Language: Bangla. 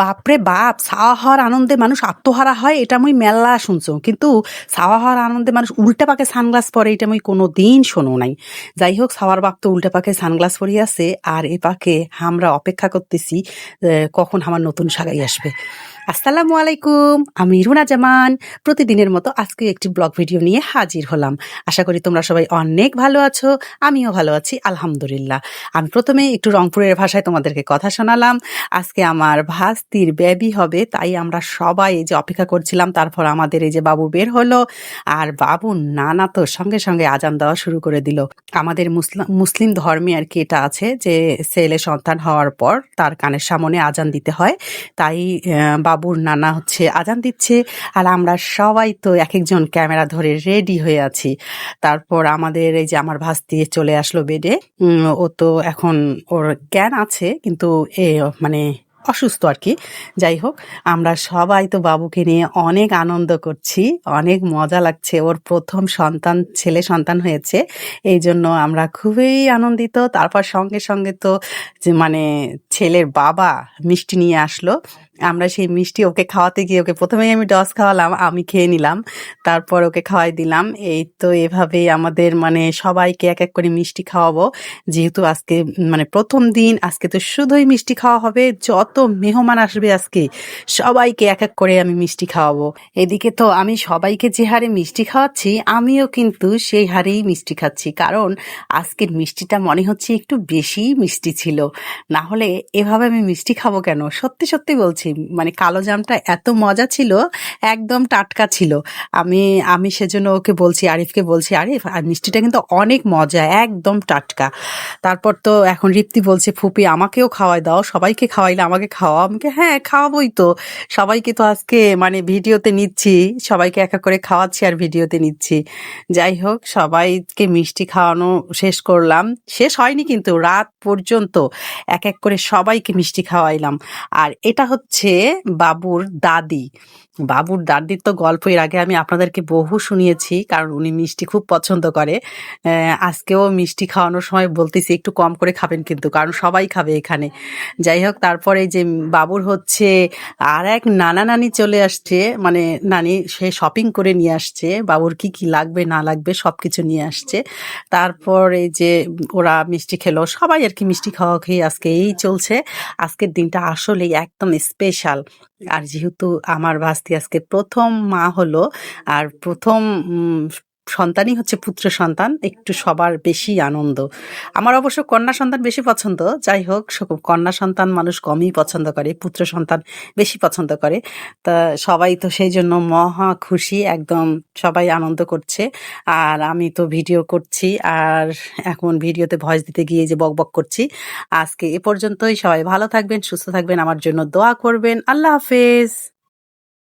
বাপরে বাপ সাওয়া হওয়ার আনন্দে মানুষ আত্মহারা হয়, এটা আমি মেলা শুনছো। কিন্তু সাওয়া হওয়ার আনন্দে মানুষ উল্টা পাকে সানগ্লাস পরে, এটা আমি কোনো দিন শোনো নাই। যাই হোক সাওয়ার বাপ তো উল্টা পাকে সানগ্লাস পরে আছে, আর এ পাকে আমরা অপেক্ষা করতেছি কখন আমার নতুন সাগাই আসবে। আসসালামু আলাইকুম, আমি রুনা জামান। প্রতিদিনের মতো আজকে একটি ব্লগ ভিডিও নিয়ে হাজির হলাম। আশা করি তোমরা সবাই অনেক ভালো আছো, আমিও ভালো আছি, আলহামদুলিল্লাহ। আমি প্রথমে একটু রংপুরের ভাষায় তোমাদেরকে কথা শোনালাম। আজকে আমার ভাস্তির বেবি হবে, তাই আমরা সবাই যে অপেক্ষা করছিলাম, তারপর আমাদের এই যে বাবু বের হলো। আর বাবু নানা তো সঙ্গে সঙ্গে আজান দেওয়া শুরু করে দিল। আমাদের মুসলিম মুসলিম ধর্মে আর কি এটা আছে যে, ছেলে সন্তান হওয়ার পর তার কানের সামনে আজান দিতে হয়। তাই বাবুর নানা হচ্ছে আজান দিচ্ছে আর আমরা সবাই তো এক একজন ক্যামেরা ধরে রেডি হয়ে আছি। তারপর আমাদের এই যে আমার ভাস্তি চলে আসলো বেডে। ও তো এখন ওর জ্ঞান আছে কিন্তু এ মানে অসুস্থ আর কি। যাই হোক, আমরা সবাই তো বাবুকে নিয়ে অনেক আনন্দ করছি, অনেক মজা লাগছে। ওর প্রথম সন্তান, ছেলে সন্তান হয়েছে। এই জন্য আমরা খুবই আনন্দিত। তারপর সঙ্গে সঙ্গে তো যে মানে ছেলের বাবা মিষ্টি নিয়ে আসলো। আমরা সেই মিষ্টি ওকে খাওয়াতে গিয়ে ওকে প্রথমেই আমি ডস খাওয়ালাম, আমি খেয়ে নিলাম। তারপর ওকে খাওয়াই দিলাম। এই তো এভাবেই আমাদের মানে সবাইকে এক এক করে মিষ্টি খাওয়াবো। যেহেতু আজকে মানে প্রথম দিন, আজকে তো শুধুই মিষ্টি খাওয়া হবে। যত মেহমান আসবে আজকে, সবাইকে এক এক করে আমি মিষ্টি খাওয়াবো। এদিকে তো আমি সবাইকে যে হারে মিষ্টি খাওয়াচ্ছি, আমিও কিন্তু সেই হারেই মিষ্টি খাচ্ছি। কারণ আজকের মিষ্টিটা মনে হচ্ছে একটু বেশি মিষ্টি ছিল। না হলে এভাবে আমি মিষ্টি খাব কেন? সত্যি সত্যি বলছি মানে কালো জামটা এত মজা ছিল, একদম টাটকা ছিল। আমি আমি সেজন্য ওকে বলছি, আরিফকে বলছি, আরিফ, আর মিষ্টিটা কিন্তু অনেক মজা, একদম টাটকা। তারপর তো এখন রিপ্তি বলছে, ফুপি, আমাকেও খাওয়াই দাও, সবাইকে খাওয়াইলে আমাকে খাওয়া আমাকে হ্যাঁ খাওয়াবোই তো। সবাইকে তো আজকে মানে ভিডিওতে নিচ্ছি, সবাইকে এক এক করে খাওয়াচ্ছি আর ভিডিওতে নিচ্ছি। যাই হোক, সবাইকে মিষ্টি খাওয়ানো শেষ করলাম। শেষ হয়নি কিন্তু, রাত পর্যন্ত এক এক করে সবাইকে মিষ্টি খাওয়াইলাম। আর এটা হচ্ছে বাবুর দাদি। বাবুর দাদির তো গল্প এর আগে আমি আপনাদেরকে বহু শুনিয়েছি, কারণ উনি মিষ্টি খুব পছন্দ করে। আজকেও মিষ্টি খাওয়ানোর সময় বলতেছি, একটু কম করে খাবেন কিন্তু, কারণ সবাই খাবে এখানে। যাই হোক, তারপরে যে বাবুর হচ্ছে, আর এক নানা নানি চলে আসছে মানে নানি সে শপিং করে নিয়ে আসছে, বাবুর কি কি লাগবে, না লাগবে সব কিছু নিয়ে আসছে। তারপর এই যে ওরা মিষ্টি খেলো, সবাই আর কি মিষ্টি খাওয়া খেয়ে আজকে এই চলছে। আজকের দিনটা আসলেই একদম স্পেশাল আর যেহেতু আমার ভাস্তি আজকে প্রথম মা হলো আর প্রথম সন্তানই হচ্ছে পুত্র সন্তান, একটু সবার বেশি আনন্দ। আমার অবশ্য কন্যা সন্তান বেশি পছন্দ, যাই হোক কন্যা সন্তান মানুষ কমই পছন্দ করে, পুত্র সন্তান বেশি পছন্দ করে। তা সবাই তো সেই জন্য মহা খুশি, একদম সবাই আনন্দ করছে। আর আমি তো ভিডিও করছি, আর এখন ভিডিওতে ভয়েস দিতে গিয়ে যে বক বক করছি, আজকে এ পর্যন্তই। সবাই ভালো থাকবেন, সুস্থ থাকবেন, আমার জন্য দোয়া করবেন। আল্লাহ হাফেজ।